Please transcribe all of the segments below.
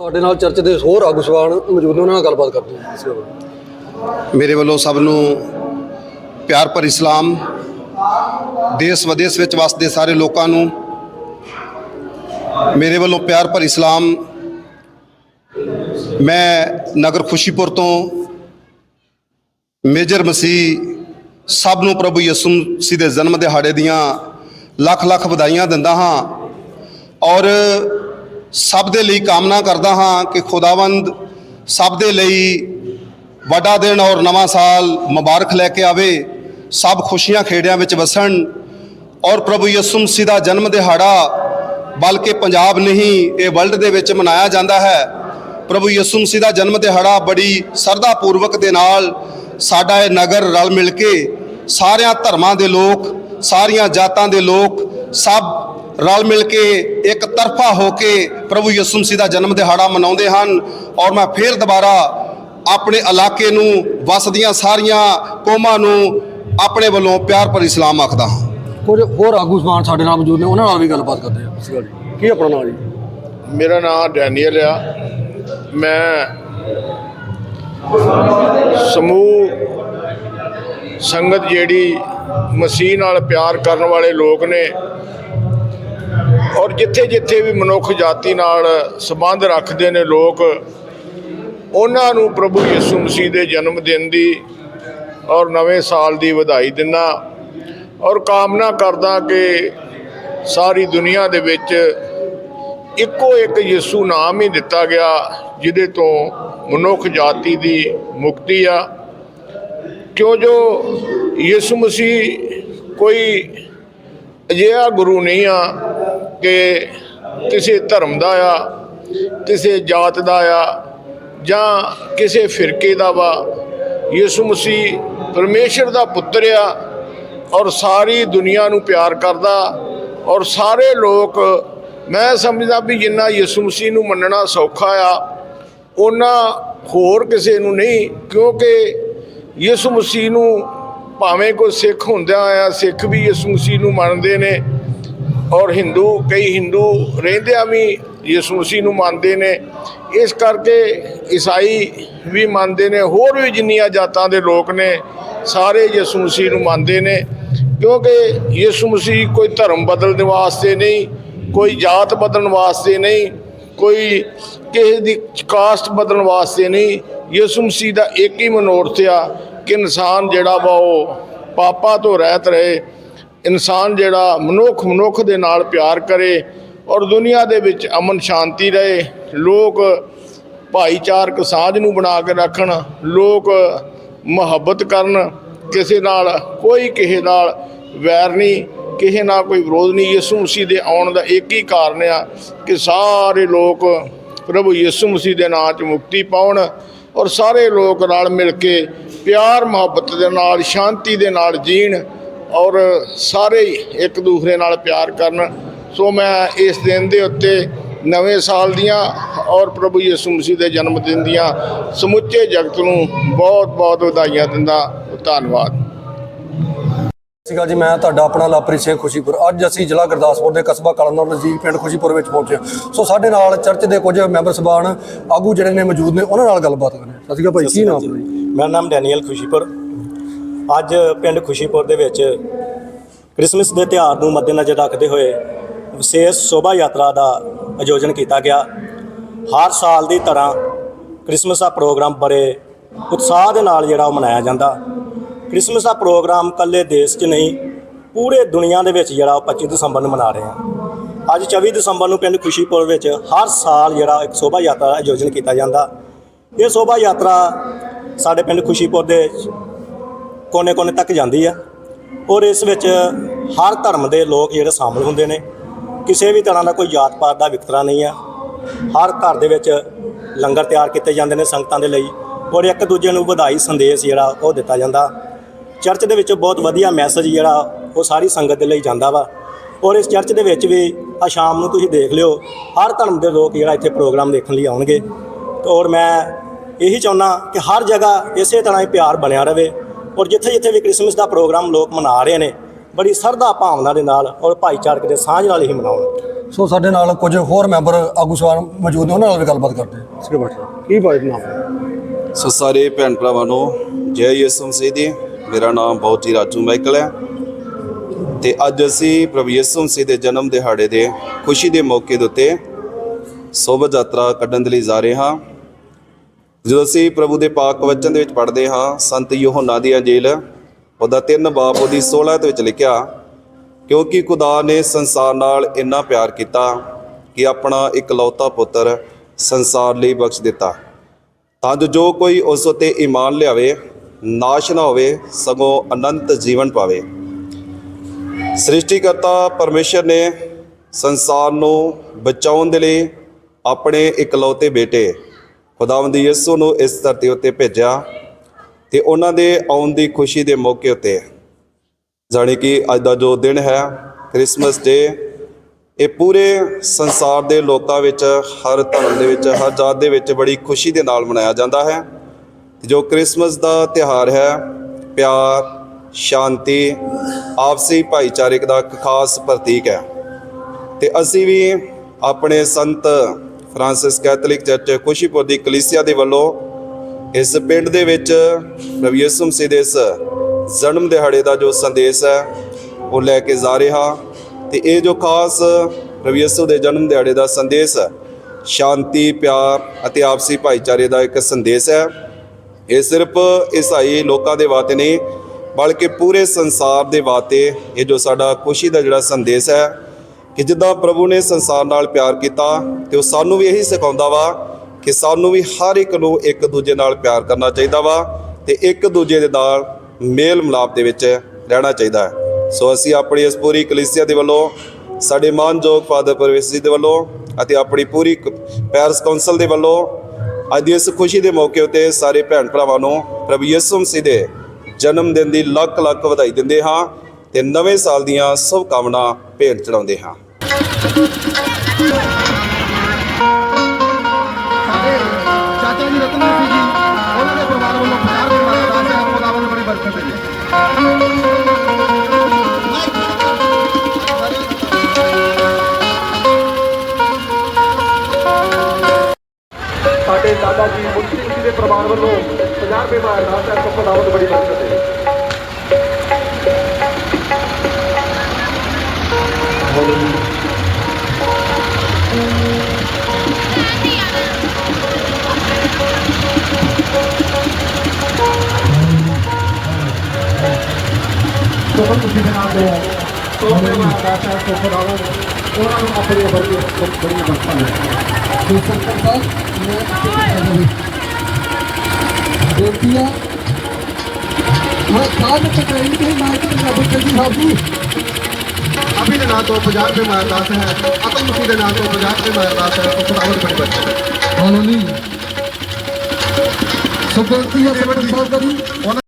ਤੁਹਾਡੇ ਨਾਲ ਚਰਚ ਦੇ ਹੋਰ ਆਗੂ ਸਵਾਨ ਮੌਜੂਦ ਉਹਨਾਂ ਨਾਲ ਗੱਲਬਾਤ ਕਰਦੇ ਹਾਂ ਮੇਰੇ ਵੱਲੋਂ ਸਭ ਨੂੰ ਪਿਆਰ ਭਰੀ ਇਸਲਾਮ ਦੇਸ਼ ਵਿਦੇਸ਼ ਵਿੱਚ ਵਸਦੇ ਸਾਰੇ ਲੋਕਾਂ ਨੂੰ ਮੇਰੇ ਵੱਲੋਂ ਪਿਆਰ ਭਰੀ ਇਸਲਾਮ ਮੈਂ ਨਗਰ ਖੁਸ਼ੀਪੁਰ ਤੋਂ ਮੇਜਰ ਮਸੀਹ ਸਭ ਨੂੰ ਪ੍ਰਭੂ ਯਿਸੂ ਮਸੀਹ ਦੇ ਜਨਮ ਦਿਹਾੜੇ ਦੀਆਂ ਲੱਖ ਲੱਖ ਵਧਾਈਆਂ ਦਿੰਦਾ ਹਾਂ ਔਰ ਸਭ ਦੇ ਲਈ ਕਾਮਨਾ ਕਰਦਾ ਹਾਂ ਕਿ ਖੁਦਾਵੰਦ ਸਭ ਦੇ ਲਈ ਵੱਡਾ ਦਿਨ ਔਰ ਨਵਾਂ ਸਾਲ ਮੁਬਾਰਕ ਲੈ ਕੇ ਆਵੇ, ਸਭ ਖੁਸ਼ੀਆਂ ਖੇੜਿਆਂ ਵਿੱਚ ਵਸਣ ਔਰ ਪ੍ਰਭੂ ਯਿਸੂ ਮਸੀਹ ਦਾ ਜਨਮ ਦਿਹਾੜਾ, ਬਲਕਿ ਪੰਜਾਬ ਨਹੀਂ, ਇਹ ਵਰਲਡ ਦੇ ਵਿੱਚ ਮਨਾਇਆ ਜਾਂਦਾ ਹੈ। ਪ੍ਰਭੂ ਯਿਸੂ ਮਸੀਹ ਦਾ ਜਨਮ ਦਿਹਾੜਾ ਬੜੀ ਸਰਦਾ ਪੂਰਵਕ ਦੇ ਨਾਲ ਸਾਡਾ ਇਹ ਨਗਰ ਰਲ ਮਿਲ ਕੇ ਸਾਰਿਆਂ ਧਰਮਾਂ ਦੇ ਲੋਕ, ਸਾਰੀਆਂ ਜਾਤਾਂ ਦੇ ਲੋਕ, ਸਭ ਰਲ ਮਿਲ ਕੇ ਇੱਕ ਤਰਫਾ ਹੋ ਕੇ ਪ੍ਰਭੂ ਯਿਸੂ ਮਸੀਹ ਦਾ ਜਨਮ ਦਿਹਾੜਾ ਮਨਾਉਂਦੇ ਹਨ ਔਰ ਮੈਂ ਫੇਰ ਦੁਬਾਰਾ ਆਪਣੇ ਇਲਾਕੇ ਨੂੰ ਵਸਦੀਆਂ ਸਾਰੀਆਂ ਕੌਮਾਂ ਨੂੰ ਆਪਣੇ ਵੱਲੋਂ ਪਿਆਰ ਭਰੀ ਸਲਾਮ ਆਖਦਾ ਹਾਂ। ਕੁਝ ਹੋਰ ਆਗੂ ਸਵਾਨ ਸਾਡੇ ਨਾਲ ਮੌਜੂਦ ਨੇ ਉਹਨਾਂ ਨਾਲ ਵੀ ਗੱਲਬਾਤ ਕਰਦੇ ਹਾਂ। ਕੀ ਆਪਣਾ ਨਾਮ ਜੀ? ਮੇਰਾ ਨਾਮ ਡੈਨੀਅਲ ਆ। ਮੈਂ ਸਮੂਹ ਸੰਗਤ ਜਿਹੜੀ ਮਸੀਹ ਨਾਲ ਪਿਆਰ ਕਰਨ ਵਾਲੇ ਲੋਕ ਨੇ ਔਰ ਜਿੱਥੇ ਜਿੱਥੇ ਵੀ ਮਨੁੱਖ ਜਾਤੀ ਨਾਲ ਸੰਬੰਧ ਰੱਖਦੇ ਨੇ ਲੋਕ, ਉਹਨਾਂ ਨੂੰ ਪ੍ਰਭੂ ਯਿਸੂ ਮਸੀਹ ਦੇ ਜਨਮ ਦਿਨ ਦੀ ਔਰ ਨਵੇਂ ਸਾਲ ਦੀ ਵਧਾਈ ਦਿੰਦਾ ਔਰ ਕਾਮਨਾ ਕਰਦਾ ਕਿ ਸਾਰੀ ਦੁਨੀਆ ਦੇ ਵਿੱਚ ਇੱਕੋ ਇੱਕ ਯਿਸੂ ਨਾਮ ਹੀ ਦਿੱਤਾ ਗਿਆ, ਜਿਹਦੇ ਤੋਂ ਮਨੁੱਖ ਜਾਤੀ ਦੀ ਮੁਕਤੀ ਆ। ਕਿਉਂ ਜੋ ਯਿਸੂ ਮਸੀਹ ਕੋਈ ਅਜਿਹਾ ਗੁਰੂ ਨਹੀਂ ਆ ਕਿ ਕਿਸੇ ਧਰਮ ਦਾ ਆ, ਕਿਸੇ ਜਾਤ ਦਾ ਆ, ਜਾਂ ਕਿਸੇ ਫਿਰਕੇ ਦਾ ਵਾ। ਯਿਸੂ ਮਸੀਹ ਪਰਮੇਸ਼ਰ ਦਾ ਪੁੱਤਰ ਆ ਔਰ ਸਾਰੀ ਦੁਨੀਆ ਨੂੰ ਪਿਆਰ ਕਰਦਾ ਔਰ ਸਾਰੇ ਲੋਕ, ਮੈਂ ਸਮਝਦਾ ਵੀ ਜਿੰਨਾ ਯਿਸੂ ਮਸੀਹ ਨੂੰ ਮੰਨਣਾ ਸੌਖਾ ਆ ਉਹਨਾਂ ਹੋਰ ਕਿਸੇ ਨੂੰ ਨਹੀਂ, ਕਿਉਂਕਿ ਯਿਸੂ ਮਸੀਹ ਨੂੰ ਭਾਵੇਂ ਕੋਈ ਸਿੱਖ ਹੁੰਦਿਆਂ ਆ, ਸਿੱਖ ਵੀ ਯਿਸੂ ਮਸੀਹ ਨੂੰ ਮੰਨਦੇ ਨੇ। ਔਰ ਹਿੰਦੂ, ਕਈ ਹਿੰਦੂ ਰਹਿੰਦਿਆਂ ਵੀ ਯਿਸੂ ਮਸੀਹ ਨੂੰ ਮੰਨਦੇ ਨੇ। ਇਸ ਕਰਕੇ ਈਸਾਈ ਵੀ ਮੰਨਦੇ ਨੇ, ਹੋਰ ਵੀ ਜਿੰਨੀਆਂ ਜਾਤਾਂ ਦੇ ਲੋਕ ਨੇ, ਸਾਰੇ ਯਿਸੂ ਮਸੀਹ ਨੂੰ ਮੰਨਦੇ ਨੇ। ਕਿਉਂਕਿ ਯਿਸੂ ਮਸੀਹ ਕੋਈ ਧਰਮ ਬਦਲਣ ਵਾਸਤੇ ਨਹੀਂ, ਕੋਈ ਜਾਤ ਬਦਲਣ ਵਾਸਤੇ ਨਹੀਂ, ਕੋਈ ਕਿਸੇ ਦੀ ਕਾਸਟ ਬਦਲਣ ਵਾਸਤੇ ਨਹੀਂ। ਯਿਸੂ ਮਸੀਹ ਦਾ ਇੱਕ ਹੀ ਮਨੋਰਥ ਆ ਕਿ ਇਨਸਾਨ ਜਿਹੜਾ ਵਾ ਉਹ ਪਾਪਾਂ ਤੋਂ ਰਹਿਤ ਰਹੇ ਇਨਸਾਨ ਜਿਹੜਾ ਮਨੁੱਖ ਮਨੁੱਖ ਦੇ ਨਾਲ ਪਿਆਰ ਕਰੇ ਔਰ ਦੁਨੀਆ ਦੇ ਵਿੱਚ ਅਮਨ ਸ਼ਾਂਤੀ ਰਹੇ, ਲੋਕ ਭਾਈਚਾਰਕ ਸਾਂਝ ਨੂੰ ਬਣਾ ਕੇ ਰੱਖਣ, ਲੋਕ ਮੁਹੱਬਤ ਕਰਨ, ਕਿਸੇ ਨਾਲ ਕੋਈ ਕਿਸੇ ਨਾਲ ਵੈਰ ਨਹੀਂ, ਕਿਸੇ ਨਾਲ ਕੋਈ ਵਿਰੋਧ ਨਹੀਂ। ਯਿਸੂ ਮਸੀਹ ਦੇ ਆਉਣ ਦਾ ਇੱਕ ਹੀ ਕਾਰਨ ਆ ਕਿ ਸਾਰੇ ਲੋਕ ਪ੍ਰਭੂ ਯਿਸੂ ਮਸੀਹ ਦੇ ਨਾਂ 'ਚ ਮੁਕਤੀ ਪਾਉਣ ਔਰ ਸਾਰੇ ਲੋਕ ਰਲ ਮਿਲ ਕੇ ਪਿਆਰ ਮੁਹੱਬਤ ਦੇ ਨਾਲ, ਸ਼ਾਂਤੀ ਦੇ ਨਾਲ ਜੀਣ ਔਰ ਸਾਰੇ ਹੀ ਇੱਕ ਦੂਸਰੇ ਨਾਲ ਪਿਆਰ ਕਰਨ। ਸੋ ਮੈਂ ਇਸ ਦਿਨ ਦੇ ਉੱਤੇ ਨਵੇਂ ਸਾਲ ਦੀਆਂ ਔਰ ਪ੍ਰਭੂ ਯਿਸੂ ਮਸੀਹ ਦੇ ਜਨਮ ਦਿਨ ਦੀਆਂ ਸਮੁੱਚੇ ਜਗਤ ਨੂੰ ਬਹੁਤ ਬਹੁਤ ਵਧਾਈਆਂ ਦਿੰਦਾ ਧੰਨਵਾਦ। ਸਤਿ ਸ਼੍ਰੀ ਅਕਾਲ ਜੀ ਮੈਂ ਤੁਹਾਡਾ ਆਪਣਾ ਲਾਪਰੀ ਸਿੰਘ ਖੁਸ਼ੀਪੁਰ। ਅੱਜ ਅਸੀਂ ਜ਼ਿਲ੍ਹਾ ਗੁਰਦਾਸਪੁਰ ਦੇ ਕਸਬਾ ਕਲਨੌਰ ਨਜ਼ਦੀਕ ਪਿੰਡ ਖੁਸ਼ੀਪੁਰ ਵਿੱਚ ਪਹੁੰਚੇ। ਸੋ ਸਾਡੇ ਨਾਲ ਚਰਚ ਦੇ ਕੁਝ ਮੈਂਬਰ ਸਭਾਨ ਆਗੂ ਜਿਹੜੇ ਨੇ ਮੌਜੂਦ ਨੇ ਉਹਨਾਂ ਨਾਲ ਗੱਲਬਾਤ ਕਰਨੀ ਹੈ। ਸਤਿ ਸ਼੍ਰੀ ਅਕਾਲ ਭਾਈ ਕੀ ਨਾਮ ਆਪਣਾ ਮੇਰਾ ਨਾਮ ਡੈਨੀਅਲ ਖੁਸ਼ੀਪੁਰ। ਅੱਜ ਪਿੰਡ ਖੁਸ਼ੀਪੁਰ ਦੇ ਵਿੱਚ ਕ੍ਰਿਸਮਸ ਦੇ ਤਿਉਹਾਰ ਨੂੰ ਮੱਦੇਨਜ਼ਰ ਰੱਖਦੇ ਹੋਏ ਵਿਸ਼ੇਸ਼ ਸ਼ੋਭਾ ਯਾਤਰਾ ਦਾ ਆਯੋਜਨ ਕੀਤਾ ਗਿਆ। ਹਰ ਸਾਲ ਦੀ ਤਰ੍ਹਾਂ ਕ੍ਰਿਸਮਸ ਦਾ ਪ੍ਰੋਗਰਾਮ ਬੜੇ ਉਤਸ਼ਾਹ ਦੇ ਨਾਲ ਜਿਹੜਾ ਉਹ ਮਨਾਇਆ ਜਾਂਦਾ। ਕ੍ਰਿਸਮਸ ਦਾ ਪ੍ਰੋਗਰਾਮ ਕੱਲੇ ਦੇਸ਼ 'ਚ ਨਹੀਂ, ਪੂਰੇ ਦੁਨੀਆ ਦੇ ਵਿੱਚ ਜਿਹੜਾ ਉਹ 25 ਦਸੰਬਰ ਨੂੰ ਮਨਾ ਰਹੇ ਹਾਂ। ਅੱਜ 24 ਦਸੰਬਰ ਨੂੰ ਪਿੰਡ ਖੁਸ਼ੀਪੁਰ ਵਿੱਚ ਹਰ ਸਾਲ ਜਿਹੜਾ ਇੱਕ ਸ਼ੋਭਾ ਯਾਤਰਾ ਦਾ ਆਯੋਜਨ ਕੀਤਾ ਜਾਂਦਾ। ਇਹ ਸ਼ੋਭਾ ਯਾਤਰਾ ਸਾਡੇ ਪਿੰਡ ਖੁਸ਼ੀਪੁਰ ਦੇ ਕੋਨੇ-ਕੋਨੇ ਤੱਕ ਜਾਂਦੀ ਆ। ਔਰ ਇਸ ਵਿੱਚ ਹਰ ਧਰਮ ਦੇ ਲੋਕ ਜਿਹੜੇ ਸ਼ਾਮਲ ਹੁੰਦੇ ਨੇ। ਕਿਸੇ ਵੀ ਤਰ੍ਹਾਂ ਦਾ ਕੋਈ ਜਾਤ ਪਾਤ ਦਾ ਵਿਤਕਰਾ ਨਹੀਂ ਆ। ਹਰ ਘਰ ਦੇ ਵਿੱਚ ਲੰਗਰ ਤਿਆਰ ਕੀਤੇ ਜਾਂਦੇ ਨੇ ਸੰਗਤਾਂ ਦੇ ਲਈ। ਔਰ ਇੱਕ ਦੂਜੇ ਨੂੰ ਵਧਾਈ ਸੰਦੇਸ਼ ਜਿਹੜਾ ਉਹ ਦਿੱਤਾ ਜਾਂਦਾ। ਚਰਚ ਦੇ ਵਿੱਚ ਬਹੁਤ ਵਧੀਆ ਮੈਸੇਜ ਜਿਹੜਾ ਉਹ ਸਾਰੀ ਸੰਗਤ ਦੇ ਲਈ ਜਾਂਦਾ ਵਾ। ਔਰ ਇਸ ਚਰਚ ਦੇ ਵਿੱਚ ਵੀ ਆ ਸ਼ਾਮ ਨੂੰ ਤੁਸੀਂ ਦੇਖ ਲਿਓ, ਹਰ ਧਰਮ ਦੇ ਲੋਕ ਜਿਹੜਾ ਇੱਥੇ ਪ੍ਰੋਗਰਾਮ ਦੇਖਣ ਲਈ ਆਉਣਗੇ। ਔਰ ਮੈਂ ਇਹੀ ਚਾਹੁੰਦਾ ਕਿ ਹਰ ਜਗ੍ਹਾ ਇਸੇ ਤਰ੍ਹਾਂ ਹੀ ਪਿਆਰ ਬਣਿਆ ਰਵੇ। ਔਰ ਜਿੱਥੇ ਜਿੱਥੇ ਵੀ ਕ੍ਰਿਸਮਸ ਦਾ ਪ੍ਰੋਗਰਾਮ ਲੋਕ ਮਨਾ ਰਹੇ ਨੇ ਬੜੀ ਸਰਦਾ ਭਾਵਨਾ ਦੇ ਨਾਲ ਔਰ ਭਾਈਚਾਰਕ ਦੇ ਸਾਂਝ ਨਾਲ ਹੀ ਮਨਾਉਣ। ਸੋ ਸਾਡੇ ਨਾਲ ਕੁਝ ਹੋਰ ਮੈਂਬਰ ਆਗੂ ਸਵਾਨ ਮੌਜੂਦ ਨੇ ਉਹਨਾਂ ਨਾਲ ਵੀ ਗੱਲਬਾਤ ਕਰਦੇ ਹਾਂ। ਸਿਰ ਬੈਠੇ ਕੀ ਬਾਤ ਨਾਮ ਸੋ ਸਾਰੇ ਭੈਣ ਭਰਾਵਾਂ ਨੂੰ ਜੈ ਯਿਸੂ ਮਸੀਹ ਦੀ ਮੇਰਾ ਨਾਮ ਬਹੁਤ ਹੀ ਰਾਜੂ ਮਾਈਕਲ ਹੈ। ਤੇ ਅੱਜ ਅਸੀਂ ਪ੍ਰਭੂ ਯਿਸੂ ਮਸੀਹ ਦੇ ਜਨਮ ਦਿਹਾੜੇ ਦੇ ਖੁਸ਼ੀ ਦੇ ਮੌਕੇ ਦੇ ਉੱਤੇ ਸੋਭਾ ਯਾਤਰਾ ਕੱਢਣ ਦੇ ਲਈ ਜਾ ਰਹੇ ਹਾਂ। ਜਦੋਂ ਅਸੀਂ ਪ੍ਰਭੂ ਦੇ ਪਾਕ ਵਚਨ ਦੇ ਵਿੱਚ ਪੜ੍ਹਦੇ ਹਾਂ, ਸੰਤ ਯੋਹਨਾ ਦੀ ਅੰਜੀਲ ਉਹਦਾ 3 ਬਾਪ ਉਹਦੀ 16 ਦੇ ਵਿੱਚ ਲਿਖਿਆ, ਕਿਉਂਕਿ ਖੁਦਾ ਨੇ ਸੰਸਾਰ ਨਾਲ ਇੰਨਾ ਪਿਆਰ ਕੀਤਾ ਕਿ ਆਪਣਾ ਇਕਲੌਤਾ ਪੁੱਤਰ ਸੰਸਾਰ ਲਈ ਬਖਸ਼ ਦਿੱਤਾ। ਤਾਂ ਜੋ ਕੋਈ ਉਸ ਉਤੇ ਈਮਾਨ ਲਿਆਵੇ, ਨਾਸ਼ ਨਾ ਹੋਵੇ, ਸਗੋਂ ਅਨੰਤ ਜੀਵਨ ਪਾਵੇ। ਸ੍ਰਿਸ਼ਟੀਕਰਤਾ ਪਰਮੇਸ਼ਰ ਨੇ ਸੰਸਾਰ ਨੂੰ ਬਚਾਉਣ ਦੇ ਲਈ ਆਪਣੇ ਇਕਲੌਤੇ ਬੇਟੇ ਖੁਦਾਵੰਦ ਯਿਸੂ ਨੂੰ ਇਸ ਧਰਤੀ ਉੱਤੇ ਭੇਜਿਆ ਤੇ ਉਹਨਾਂ ਦੇ ਆਉਣ ਦੀ ਖੁਸ਼ੀ ਦੇ ਮੌਕੇ ਉੱਤੇ। ਜਾਣੀ ਕਿ ਅੱਜ ਦਾ ਜੋ ਦਿਨ ਹੈ, ਕ੍ਰਿਸਮਸ ਡੇ, ਇਹ ਪੂਰੇ ਸੰਸਾਰ ਦੇ ਲੋਕਾਂ ਵਿੱਚ, ਹਰ ਧਰਮ ਦੇ ਵਿੱਚ, ਹਰ ਜਾਤ ਦੇ ਵਿੱਚ ਬੜੀ ਖੁਸ਼ੀ ਦੇ ਨਾਲ ਮਨਾਇਆ ਜਾਂਦਾ ਹੈ। ਤੇ ਜੋ ਕ੍ਰਿਸਮਸ ਦਾ ਤਿਉਹਾਰ ਹੈ, ਪਿਆਰ, ਸ਼ਾਂਤੀ, ਆਪਸੀ ਭਾਈਚਾਰਕ ਦਾ ਇੱਕ ਖਾਸ ਪ੍ਰਤੀਕ ਹੈ। ਤੇ ਅਸੀਂ ਵੀ ਆਪਣੇ ਸੰਤ ਫਰਾਂਸਿਸ ਕੈਥੋਲਿਕ ਚਰਚ ਖੁਸ਼ੀਪੁਰ ਦੀ ਕਲੀਸਿਆ ਦੇ ਵੱਲੋਂ ਇਸ ਪਿੰਡ ਦੇ ਵਿੱਚ ਪ੍ਰਭੂ ਯਿਸੂ ਮਸੀਹ ਦੇ ਇਸ ਜਨਮ ਦਿਹਾੜੇ ਦਾ ਜੋ ਸੰਦੇਸ਼ ਹੈ, ਉਹ ਲੈ ਕੇ ਜਾ ਰਿਹਾ। ਤੇ ਇਹ ਜੋ ਖਾਸ ਪ੍ਰਭੂ ਯਿਸੂ ਦੇ ਜਨਮ ਦਿਹਾੜੇ ਦਾ ਸੰਦੇਸ਼ ਹੈ, ਸ਼ਾਂਤੀ, ਪਿਆਰ ਅਤੇ ਆਪਸੀ ਭਾਈਚਾਰੇ ਦਾ ਇੱਕ ਸੰਦੇਸ਼ ਹੈ। ਇਹ ਸਿਰਫ ਈਸਾਈ ਲੋਕਾਂ ਦੇ ਵਾਸਤੇ ਨਹੀਂ, ਬਲਕਿ ਪੂਰੇ ਸੰਸਾਰ ਦੇ ਵਾਸਤੇ ਇਹ ਜੋ ਸਾਡਾ ਖੁਸ਼ੀ ਦਾ ਜਿਹੜਾ ਸੰਦੇਸ਼ ਹੈ ਕਿ ਜਿੱਦਾਂ ਪ੍ਰਭੂ ਨੇ ਸੰਸਾਰ ਨਾਲ ਪਿਆਰ ਕੀਤਾ ਤੇ ਉਹ ਸਾਨੂੰ ਵੀ ਇਹੀ ਸਿਖਾਉਂਦਾ ਵਾ ਕਿ ਸਾਨੂੰ ਵੀ ਹਰ ਇੱਕ ਨੂੰ ਇੱਕ ਦੂਜੇ ਨਾਲ ਪਿਆਰ ਕਰਨਾ ਚਾਹੀਦਾ ਵਾ ਤੇ ਇੱਕ ਦੂਜੇ ਦੇ ਨਾਲ ਮੇਲ ਮਿਲਾਪ ਦੇ ਵਿੱਚ ਰਹਿਣਾ ਚਾਹੀਦਾ ਹੈ। ਸੋ ਅਸੀਂ ਆਪਣੀ ਇਸ ਪੂਰੀ ਕਲੀਸਿਆ ਦੇ ਵੱਲੋਂ, ਸਾਡੇ ਮਾਨਯੋਗ ਫਾਦਰ ਪ੍ਰਵੇਸ਼ ਜੀ ਦੇ ਵੱਲੋਂ ਅਤੇ ਆਪਣੀ ਪੂਰੀ ਕ- ਪੈਰਿਸ ਕਾਉਂਸਲ ਦੇ ਵੱਲੋਂ ਅੱਜ ਦੀ ਇਸ ਖੁਸ਼ੀ ਦੇ ਮੌਕੇ ਉਤੇ ਸਾਰੇ ਭੈਣ ਭਰਾਵਾਂ ਨੂੰ ਪ੍ਰਭੂ ਯਿਸੂ ਮਸੀਹ ਦੇ ਜਨਮ ਦਿਨ ਦੀ ਲੱਖ ਲੱਖ ਵਧਾਈ ਦਿੰਦੇ ਹਾਂ ਤੇ ਨਵੇਂ ਸਾਲ ਦੀਆਂ ਸ਼ੁਭ ਕਾਮਨਾ ਭੇਟ ਚੜਾਉਂਦੇ ਹਾਂ। ਸਾਡੇ ਚਾਚਾ ਜੀ ਰਤਨ ਸਿੰਘ ਜੀ ਉਹਨਾਂ ਦੇ ਪਰਿਵਾਰ ਵੱਲੋਂ 50 ਰੁਪਏ ਦਾ ਦਾਨ ਹੈ ਬੜੀ ਬਰਕਤ ਹੈ ਸਾਡੇ ਦਾਦਾ ਜੀ ਮੁੰਸ਼ੀ ਜੀ ਦੇ ਪਰਿਵਾਰ ਵੱਲੋਂ 50 ਰੁਪਏ ਦਾ ਅਰਦਾਸ ਹੈ ਬੜੀ ਬਰਕਤ ਹੈ ਸੋਹਣ ਤੁਸੀਂ ਦੇ ਨਾਮ ਦੇ ਸੋਹਣੇ ਦਾ ਅਰਦਾਸ ਉਹਨਾਂ ਨੂੰ ਆਪਣੀ ਬਰਕਤ ਬੜੀ ਬਰਕਤ ਹੈ ਤੇ ਸਰਕਾਰ ਸਾਹਿਬ ਮੈਂ ਤੁਹਾਨੂੰ ਮੈਂ ਕਾਹਨ ਟਕਰਾਈ ਤੇ ਮਾਈਕ ਤੇ ਨਾ ਜੀ ਸਾਬੂ ਅਭੀ ਦੇ ਨਾਂ ਤੋਂ 50 ਰੁਪਏ ਦਾ ਅਰਦਾਸ ਹੈ ਅਤਨ ਮੁਖੀ ਦੇ ਨਾਂ ਤੋਂ 50 ਰੁਪਏ ਦਾ ਅਰਦਾਸ ਹੈ ਖੁਦਾ ਵੱਲੋਂ ਬੜੀ ਬਰਕਤ ਹੈ ਹਾਲੋਨੀ ਸੋ ਹੈ ਸਰਕਾਰ ਸਾਹਿਬ ਕਰੀ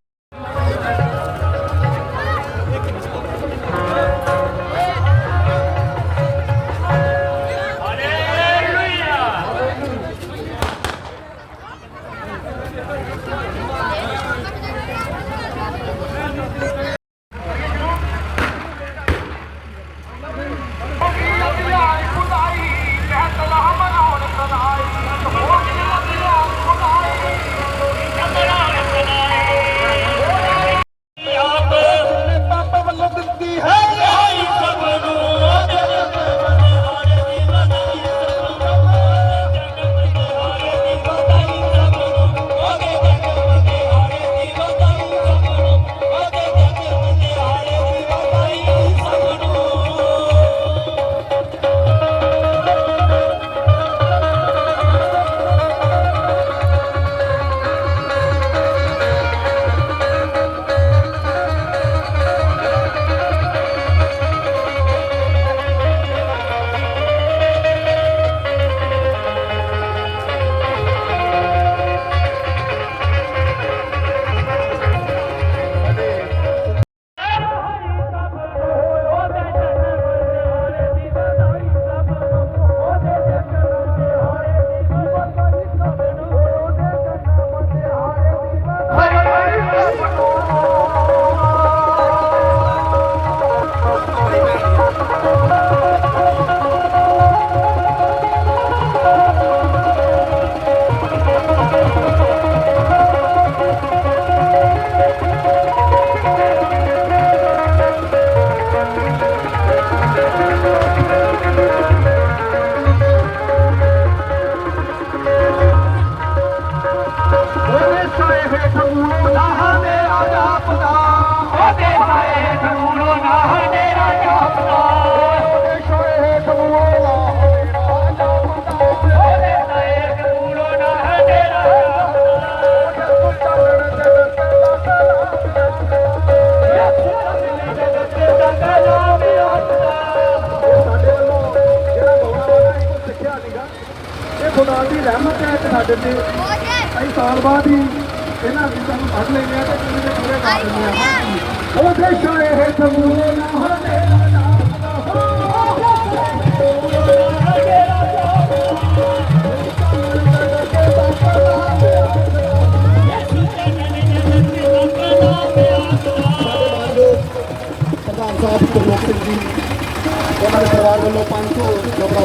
ਸਾਡੇ ਤੇ ਕਈ ਸਾਲ ਬਾਅਦ ਹੀ ਇਹਨਾਂ ਚੀਜ਼ਾਂ ਨੂੰ ਫੜ ਲੈਂਦੇ ਆ ਤੇ ਪੂਰੇ ਦੇ ਪੂਰੇ ਕਰ ਦਿੰਦੇ ਆ। ਉਹ ਦੇਸ਼ਾਂ ਇਹ ਸਮੂਲੇ ਨਾ ਹੋਣੇ ਪ੍ਰਧਾਨ ਸਾਹਿਬ ਗੁਰਮੁਖ ਸਿੰਘ ਜੀ, ਉਹਨਾਂ ਦੇ ਪਰਿਵਾਰ ਵੱਲੋਂ 500 ਲੋਕਾਂ